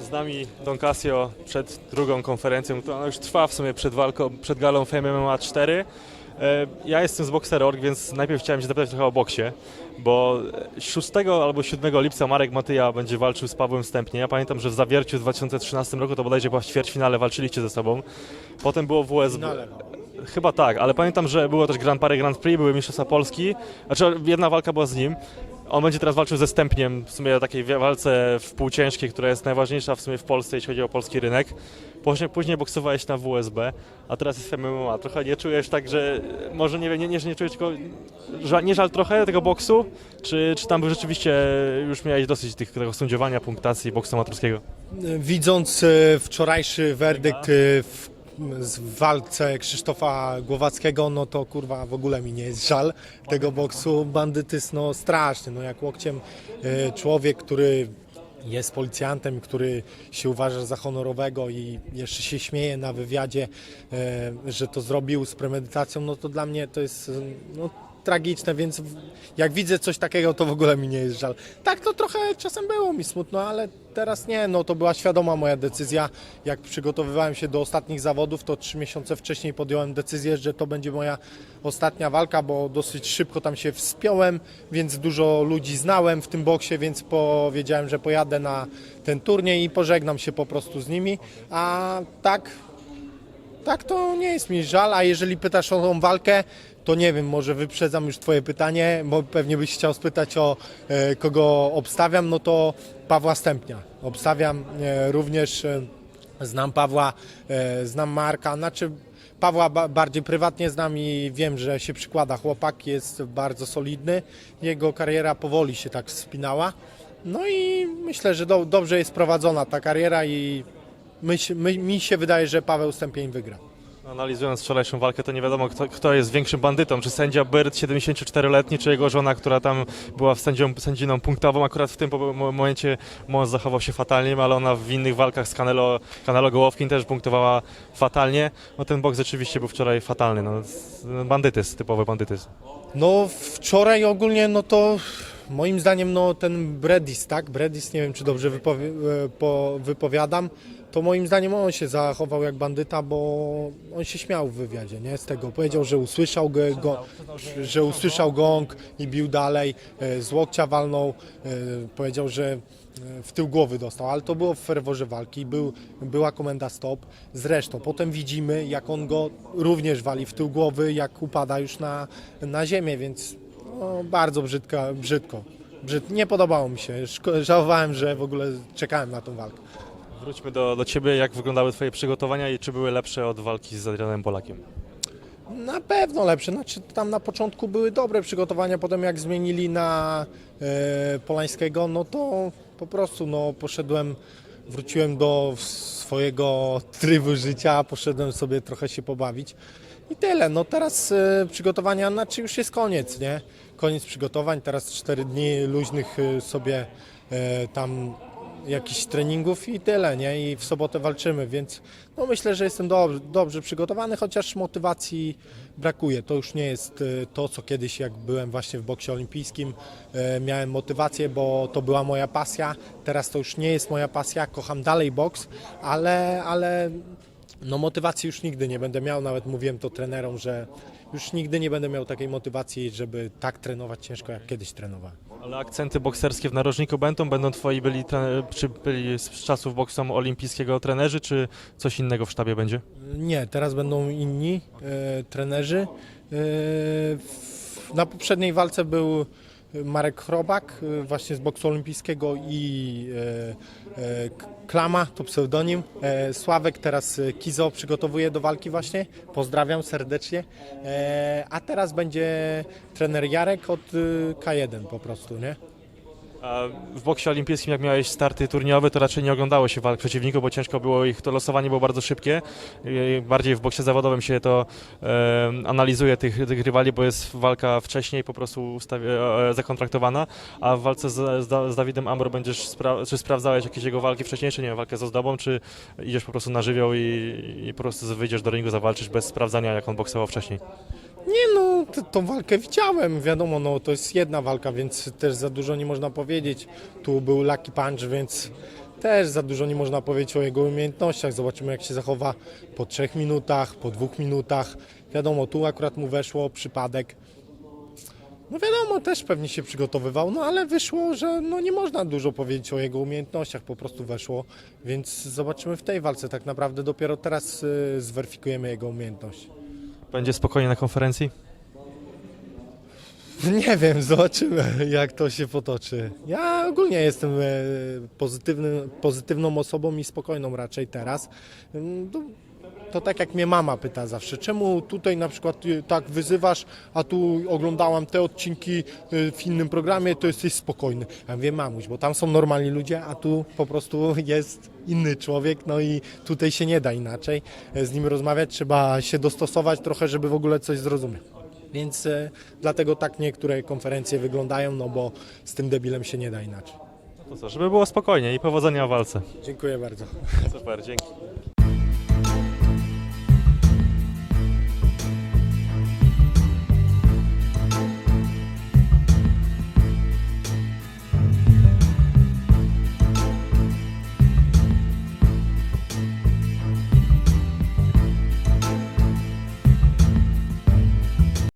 Z nami Don Casio przed drugą konferencją, to ona już trwa w sumie przed walką, przed galą Fame MMA 4. E, Ja jestem z Boxer.org, więc najpierw chciałem się zapytać trochę o boksie, bo 6 albo 7 lipca Marek Matyja będzie walczył z Pawłem Stępnie. Ja pamiętam, że w Zawierciu w 2013 roku to bodajże była w ćwierćfinale, walczyliście ze sobą. Potem było WSB. Chyba tak, ale pamiętam, że było też Grand Parę Grand Prix, były Mistrzostwa Polski. Znaczy jedna walka była z nim. On będzie teraz walczył ze Stępniem, w sumie takiej walce w półciężkiej, która jest najważniejsza w sumie w Polsce, jeśli chodzi o polski rynek. Później, później boksowałeś na WSB, a teraz jest MMA. Trochę nie czujesz tak, że może nie wiem, nie, nie, nie czujesz tylko, żal, nie żal trochę tego boksu? Czy, czy tam rzeczywiście już miałeś dosyć tych, tego sędziowania, punktacji boksu amatorskiego? Widząc e, wczorajszy werdykt e, w, w walce Krzysztofa Głowackiego, no to kurwa w ogóle mi nie jest żal tego boksu. Bandytyzm no straszny, no jak łokciem e, człowiek, który jest policjantem, który się uważa za honorowego i jeszcze się śmieje na wywiadzie, e, że to zrobił z premedytacją, no to dla mnie to jest no, tragiczne, więc jak widzę coś takiego, to w ogóle mi nie jest żal. Tak to trochę czasem było mi smutno, ale teraz nie, no to była świadoma moja decyzja. Jak przygotowywałem się do ostatnich zawodów, to trzy miesiące wcześniej podjąłem decyzję, że to będzie moja ostatnia walka, bo dosyć szybko tam się wspiąłem, więc dużo ludzi znałem w tym boksie, więc powiedziałem, że pojadę na ten turniej i pożegnam się po prostu z nimi. A tak, tak to nie jest mi żal, a jeżeli pytasz o tą walkę, to nie wiem, może wyprzedzam już Twoje pytanie, bo pewnie byś chciał spytać o e, kogo obstawiam, no to Pawła Stępnia. Obstawiam e, również, e, znam Pawła, e, znam Marka, znaczy Pawła ba- bardziej prywatnie znam i wiem, że się przykłada chłopak, jest bardzo solidny, jego kariera powoli się tak wspinała. No i myślę, że do, dobrze jest prowadzona ta kariera i my, mi się wydaje, że Paweł Stępień wygra. Analizując wczorajszą walkę, to nie wiadomo, kto, kto jest większym bandytą. Czy sędzia Byrt, 74-letni, czy jego żona, która tam była w sędzią, sędziną punktową. Akurat w tym momencie mąż zachował się fatalnie, ale ona w innych walkach z Canelo, Canelo Gołowkin też punktowała fatalnie. No ten boks rzeczywiście był wczoraj fatalny. No, bandytyzm, typowy bandytyzm. No wczoraj ogólnie, no to moim zdaniem no ten Bredis, tak? Bredis, nie wiem czy dobrze wypowie, e, po, wypowiadam, to moim zdaniem on się zachował jak bandyta, bo on się śmiał w wywiadzie, nie? Z tego powiedział, że usłyszał go, go że usłyszał gong i bił dalej, e, z łokcia walnął, e, powiedział, że w tył głowy dostał, ale to było w ferworze walki, był, była komenda stop. Zresztą potem widzimy, jak on go również wali w tył głowy, jak upada już na, na ziemię, więc no, bardzo brzydka, brzydko. Brzyd... Nie podobało mi się. Szko- Żałowałem, że w ogóle czekałem na tą walkę. Wróćmy do, do Ciebie. Jak wyglądały Twoje przygotowania i czy były lepsze od walki z Adrianem Polakiem? Na pewno lepsze. Znaczy, tam na początku były dobre przygotowania, potem jak zmienili na e, Polańskiego, no to po prostu no, poszedłem, wróciłem do swojego trybu życia, poszedłem sobie trochę się pobawić i tyle. No teraz e, przygotowania, znaczy już jest koniec, nie? Koniec przygotowań, teraz 4 dni luźnych e, sobie e, tam jakichś treningów i tyle, nie? I w sobotę walczymy, więc no myślę, że jestem dobrze, dobrze przygotowany, chociaż motywacji brakuje. To już nie jest to, co kiedyś, jak byłem właśnie w boksie olimpijskim, miałem motywację, bo to była moja pasja. Teraz to już nie jest moja pasja, kocham dalej boks, ale, ale no motywacji już nigdy nie będę miał, nawet mówiłem to trenerom, że już nigdy nie będę miał takiej motywacji, żeby tak trenować ciężko, jak kiedyś trenowałem. Ale akcenty bokserskie w narożniku będą? Będą twoi byli, czy byli z czasów boksu olimpijskiego trenerzy, czy coś innego w sztabie będzie? Nie, teraz będą inni e, trenerzy. E, w, na poprzedniej walce był Marek Chrobak, e, właśnie z boksu olimpijskiego i e, e, Klama, to pseudonim. E, Sławek teraz Kizo przygotowuje do walki właśnie. Pozdrawiam serdecznie. A teraz będzie trener Jarek od e, K1 po prostu, nie? W boksie olimpijskim, jak miałeś starty turniejowe, to raczej nie oglądało się walk przeciwników, bo ciężko było ich, to losowanie było bardzo szybkie. Bardziej w boksie zawodowym się to e, analizuje tych, tych rywali, bo jest walka wcześniej po prostu ustawie, e, zakontraktowana, a w walce z, z, Da- z Dawidem Amro będziesz, spra czy sprawdzałeś jakieś jego walki wcześniejsze, nie wiem, walkę z ozdobą, czy idziesz po prostu na żywioł i, i po prostu wyjdziesz do ringu, zawalczysz bez sprawdzania, jak on boksował wcześniej. Tą walkę widziałem, wiadomo, no to jest jedna walka, więc też za dużo nie można powiedzieć. Tu był Lucky Punch, więc też za dużo nie można powiedzieć o jego umiejętnościach. Zobaczymy, jak się zachowa po trzech minutach, po dwóch minutach. Wiadomo, tu akurat mu weszło przypadek. No wiadomo, też pewnie się przygotowywał, no ale wyszło, że no nie można dużo powiedzieć o jego umiejętnościach, po prostu weszło, więc zobaczymy w tej walce. Tak naprawdę dopiero teraz y, zweryfikujemy jego umiejętność. Będzie spokojnie na konferencji? Nie wiem, zobaczymy jak to się potoczy. Ja ogólnie jestem e, pozytywny, pozytywną osobą i spokojną raczej teraz. Mm, To, to tak jak mnie mama pyta zawsze, czemu tutaj na przykład y, tak wyzywasz, a tu oglądałam te odcinki y, w innym programie, to jesteś spokojny. Ja mówię, mamuś, bo tam są normalni ludzie, a tu po prostu jest inny człowiek, no i tutaj się nie da inaczej e, z nim rozmawiać, trzeba się dostosować trochę, żeby w ogóle coś zrozumieć. Więc e, dlatego tak niektóre konferencje wyglądają, no bo z tym debilem się nie da inaczej. To co, żeby było spokojnie i powodzenia w walce. Dziękuję bardzo. Super, dzięki.